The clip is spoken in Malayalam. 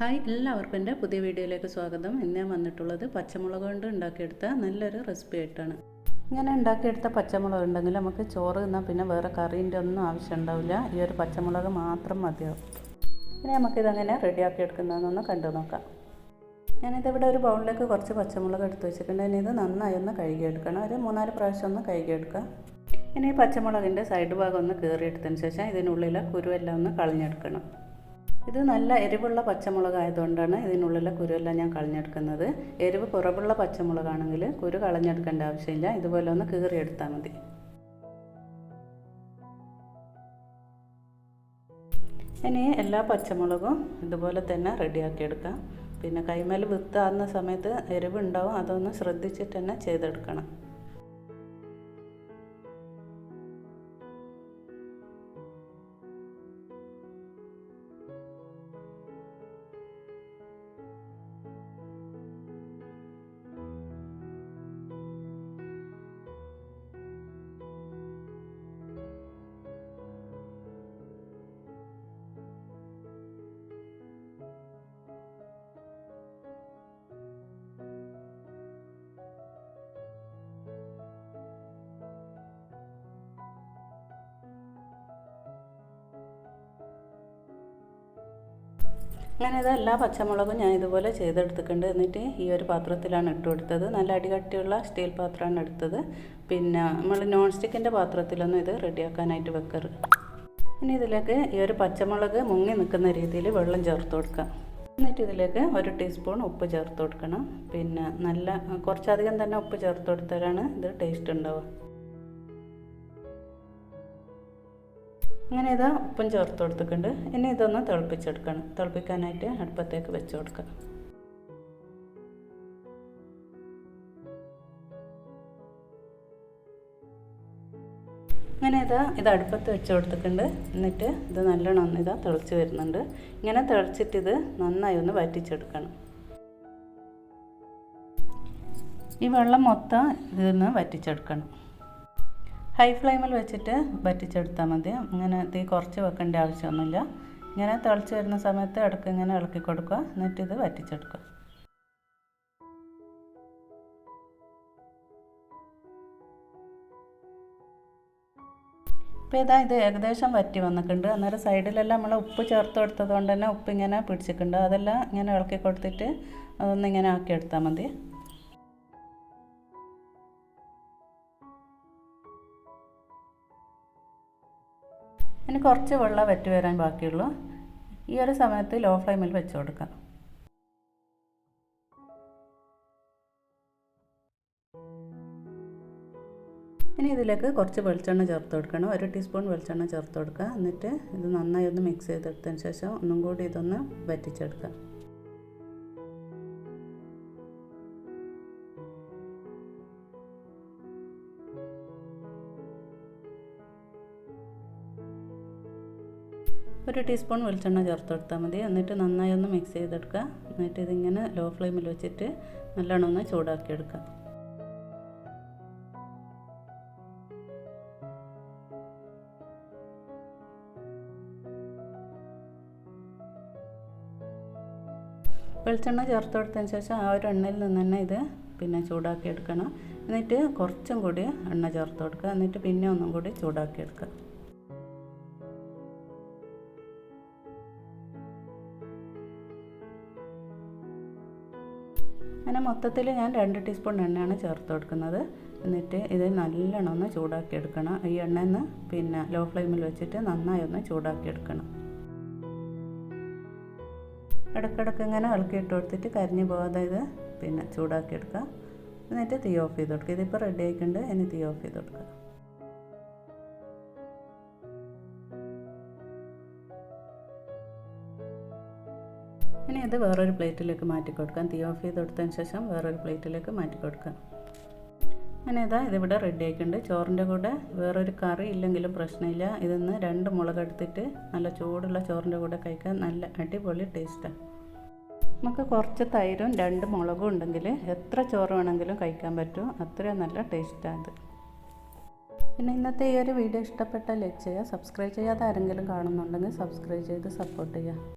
ഹായ് എല്ലാവർക്കും എന്റെ പുതിയ വീഡിയോയിലേക്ക് സ്വാഗതം. ഇന്ന് ഞാൻ വന്നിട്ടുള്ളത് പച്ചമുളക് കൊണ്ട് ഉണ്ടാക്കിയെടുത്ത നല്ലൊരു റെസിപ്പി ആയിട്ടാണ്. ഇങ്ങനെ ഉണ്ടാക്കിയെടുത്ത പച്ചമുളക് ഉണ്ടെങ്കിൽ നമുക്ക് ചോറ് തിന്നാൽ പിന്നെ വേറെ കറീന്റെ ഒന്നും ആവശ്യം ഉണ്ടാവില്ല. ഈ ഒരു പച്ചമുളക് മാത്രം മതിയാവും. ഇനി നമുക്കിതങ്ങനെ റെഡിയാക്കി എടുക്കുന്നതെന്നൊന്ന് കണ്ടു നോക്കാം. ഞാനിതിവിടെ ഒരു ബൗളിലേക്ക് കുറച്ച് പച്ചമുളക് എടുത്ത് വെച്ചിട്ടുണ്ട്. ഇനി ഇത് നന്നായി ഒന്ന് കഴുകിയെടുക്കണം. ഒരു മൂന്നാൽ പ്രാവശ്യം ഒന്ന് കഴുകിയെടുക്കുക ഇനി പച്ചമുളകിന്റെ സൈഡ് ഭാഗം ഒന്ന് കീറിയെടുത്തതിന് ശേഷം ഇതിനുള്ളിലെ കുരുവെല്ലാം ഒന്ന് കളഞ്ഞെടുക്കണം. ഇത് നല്ല എരിവുള്ള പച്ചമുളക് ആയതുകൊണ്ടാണ് ഇതിനുള്ളിലെ കുരുവെല്ലാം ഞാൻ കളഞ്ഞെടുക്കുന്നത്. എരിവ് കുറവുള്ള പച്ചമുളകാണെങ്കിൽ കുരു കളഞ്ഞെടുക്കേണ്ട ആവശ്യമില്ല. ഇതുപോലെ ഒന്ന് കീറിയെടുത്താൽ മതി. ഇനി എല്ലാ പച്ചമുളകും ഇതുപോലെ തന്നെ റെഡിയാക്കി എടുക്കാം പിന്നെ കൈമേൽ വിത്താകുന്ന സമയത്ത് എരിവുണ്ടാവും. അതൊന്ന് ശ്രദ്ധിച്ചിട്ട് തന്നെ ചെയ്തെടുക്കണം. അങ്ങനെ ഇത് എല്ലാ പച്ചമുളകും ഞാൻ ഇതുപോലെ ചെയ്തെടുത്തിട്ടുണ്ട്. എന്നിട്ട് ഈ ഒരു പാത്രത്തിലാണ് ഇട്ട് കൊടുത്തത്. നല്ല അടികട്ടിയുള്ള സ്റ്റീൽ പാത്രമാണ് എടുത്തത്. പിന്നെ നമ്മൾ നോൺ സ്റ്റിക്കിന്റെ പാത്രത്തിലൊന്നും ഇത് റെഡിയാക്കാനായിട്ട് വെക്കരുത്. ഇനി ഇതിലേക്ക് ഈ ഒരു പച്ചമുളക് മുങ്ങി നിൽക്കുന്ന രീതിയിൽ വെള്ളം ചേർത്ത് കൊടുക്കാം എന്നിട്ട് ഇതിലേക്ക് ഒരു ടീസ്പൂൺ ഉപ്പ് ചേർത്ത് കൊടുക്കണം. പിന്നെ നല്ല കുറച്ചധികം തന്നെ ഉപ്പ് ചേർത്ത് കൊടുത്താലാണ് ഇത് ടേസ്റ്റ് ഉണ്ടാവുക. അങ്ങനെ ഇതാ ഉപ്പും ചേർത്ത് കൊടുത്തിട്ടുണ്ട്. ഇനി ഇതൊന്ന് തിളപ്പിച്ചെടുക്കണം. തിളപ്പിക്കാനായിട്ട് അടുപ്പത്തേക്ക് വെച്ച് കൊടുക്കാം. അങ്ങനെ ഇതാ ഇത് അടുപ്പത്ത് വെച്ച് കൊടുത്തിട്ടുണ്ട്. എന്നിട്ട് ഇത് നല്ലോണം ഇതാ തിളച്ച് വരുന്നുണ്ട്. ഇങ്ങനെ തിളച്ചിട്ട് ഇത് നന്നായി ഒന്ന് വറ്റിച്ചെടുക്കണം. ഈ വെള്ളം മൊത്തം ഇതിൽ നിന്ന് വറ്റിച്ചെടുക്കണം. ഹൈ ഫ്ലെയിമിൽ വെച്ചിട്ട് വറ്റിച്ചെടുത്താൽ മതി. അങ്ങനെ തീ കുറച്ച് വെക്കേണ്ട ആവശ്യമൊന്നുമില്ല. ഇങ്ങനെ തിളച്ച് വരുന്ന സമയത്ത് ഇടയ്ക്ക് ഇങ്ങനെ ഇളക്കി കൊടുക്കുക. എന്നിട്ട് ഇത് വറ്റിച്ചെടുക്കുക. ഇപ്പോൾ ഇതാ ഇത് ഏകദേശം വറ്റി വന്നിട്ടുണ്ട്. അന്നേരം സൈഡിലെല്ലാം നമ്മൾ ഉപ്പ് ചേർത്ത് കൊടുത്തത് കൊണ്ട് തന്നെ ഉപ്പ് ഇങ്ങനെ പിടിച്ചിട്ടുണ്ട്. അതെല്ലാം ഇങ്ങനെ ഇളക്കി കൊടുത്തിട്ട് അതൊന്ന് ഇങ്ങനെ ആക്കിയെടുത്താൽ മതി. ഇനി കുറച്ച് വെള്ളം വറ്റി വരാൻ ബാക്കിയുള്ളൂ. ഈ ഒരു സമയത്ത് ലോ ഫ്ലെയിമിൽ വെച്ച് കൊടുക്കാം. ഇനി ഇതിലേക്ക് കുറച്ച് വെളിച്ചെണ്ണ ചേർത്ത് കൊടുക്കണം. ഒരു ടീസ്പൂൺ വെളിച്ചെണ്ണ ചേർത്ത് കൊടുക്കുക. എന്നിട്ട് ഇത് നന്നായി ഒന്ന് മിക്സ് ചെയ്തെടുത്തതിന് ശേഷം ഒന്നും കൂടി ഇതൊന്ന് വറ്റിച്ചെടുക്കുക. ഒരു ടീസ്പൂൺ വെളിച്ചെണ്ണ ചേർത്ത് കൊടുത്താൽ മതി. എന്നിട്ട് നന്നായി ഒന്ന് മിക്സ് ചെയ്തെടുക്കുക. എന്നിട്ട് ഇതിങ്ങനെ ലോ ഫ്ലെയിമിൽ വെച്ചിട്ട് നല്ലോണം ഒന്ന് ചൂടാക്കിയെടുക്കുക വെളിച്ചെണ്ണ ചേർത്ത് കൊടുത്തതിന് ശേഷം ആ ഒരു എണ്ണയിൽ നിന്ന് തന്നെ ഇത് പിന്നെ ചൂടാക്കി എടുക്കണം. എന്നിട്ട് കുറച്ചും കൂടി എണ്ണ ചേർത്ത് കൊടുക്കുക എന്നിട്ട് പിന്നെ ഒന്നും കൂടി ചൂടാക്കി എടുക്കുക. അങ്ങനെ മൊത്തത്തിൽ ഞാൻ രണ്ട് ടീസ്പൂൺ എണ്ണയാണ് ചേർത്ത് കൊടുക്കുന്നത്. എന്നിട്ട് ഇത് നല്ലോണം ഒന്ന് ചൂടാക്കി എടുക്കണം. ഈ എണ്ണയിൽ നിന്ന് പിന്നെ ലോ ഫ്ലെയിമിൽ വെച്ചിട്ട് നന്നായി ഒന്ന് ചൂടാക്കി എടുക്കണം. ഇടയ്ക്കിടയ്ക്ക് ഇങ്ങനെ ഇളക്കിയിട്ട് കൊടുത്തിട്ട് കരിഞ്ഞു പോകാതെ ഇത് പിന്നെ ചൂടാക്കി എടുക്കുക. എന്നിട്ട് തീ ഓഫ് ചെയ്ത് കൊടുക്കുക. ഇതിപ്പോൾ റെഡി ആയിട്ടുണ്ട്. ഇനി തീ ഓഫ് ചെയ്ത് കൊടുക്കുക. ഇനി അത് വേറൊരു പ്ലേറ്റിലേക്ക് മാറ്റി കൊടുക്കാം. തീ ഓഫ് ചെയ്ത് കൊടുത്തതിന് ശേഷം വേറൊരു പ്ലേറ്റിലേക്ക് മാറ്റി കൊടുക്കാം. അങ്ങനെ ഇതാ ഇതിവിടെ റെഡി ആയിട്ടുണ്ട്. ചോറിന്റെ കൂടെ വേറൊരു കറി ഇല്ലെങ്കിലും പ്രശ്നമില്ല. ഇതൊന്ന് രണ്ട് മുളക് എടുത്തിട്ട് നല്ല ചൂടുള്ള ചോറിന്റെ കൂടെ കഴിക്കാൻ നല്ല അടിപൊളി ടേസ്റ്റാണ് നമുക്ക് കുറച്ച് തൈരും രണ്ട് മുളകും ഉണ്ടെങ്കിൽ എത്ര ചോറ് വേണമെങ്കിലും കഴിക്കാൻ പറ്റും. അത്രയും നല്ല ടേസ്റ്റാണ് ഇത് പിന്നെ ഇന്നത്തെ ഈ ഒരു വീഡിയോ ഇഷ്ടപ്പെട്ട ലൈക്ക് ചെയ്യുക സബ്സ്ക്രൈബ് ചെയ്യാതെ ആരെങ്കിലും കാണുന്നുണ്ടെങ്കിൽ സബ്സ്ക്രൈബ് ചെയ്ത് സപ്പോർട്ട് ചെയ്യുക.